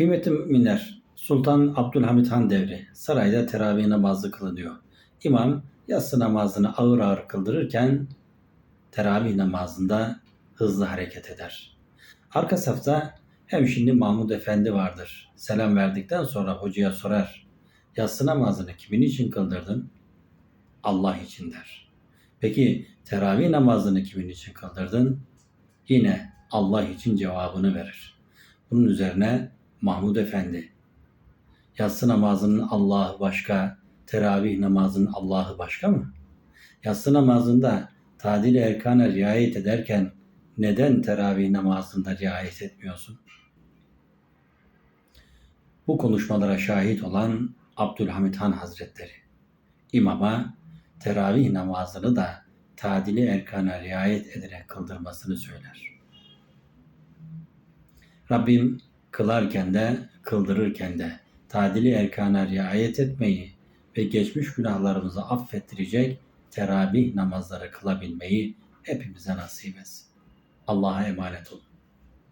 Kıymetli müminler, Sultan Abdülhamit Han devri sarayda teravih namazı kılınıyor. İmam yatsı namazını ağır ağır kıldırırken teravih namazında hızlı hareket eder. Arka safta hem şimdi Mahmud Efendi vardır. Selam verdikten sonra hocaya sorar. Yatsı namazını kimin için kıldırdın? Allah için der. Peki teravih namazını kimin için kıldırdın? Yine Allah için cevabını verir. Bunun üzerine Mahmud Efendi, yatsı namazının Allah'ı başka, teravih namazının Allah'ı başka mı? Yatsı namazında tadil erkana riayet ederken neden teravih namazında riayet etmiyorsun? Bu konuşmalara şahit olan Abdülhamit Han Hazretleri, imama teravih namazını da tadili erkana riayet ederek kıldırmasını söyler. Rabbim kılarken de kıldırırken de tadili erkana riayet etmeyi ve geçmiş günahlarımızı affettirecek teravih namazları kılabilmeyi hepimize nasip etsin. Allah'a emanet olun.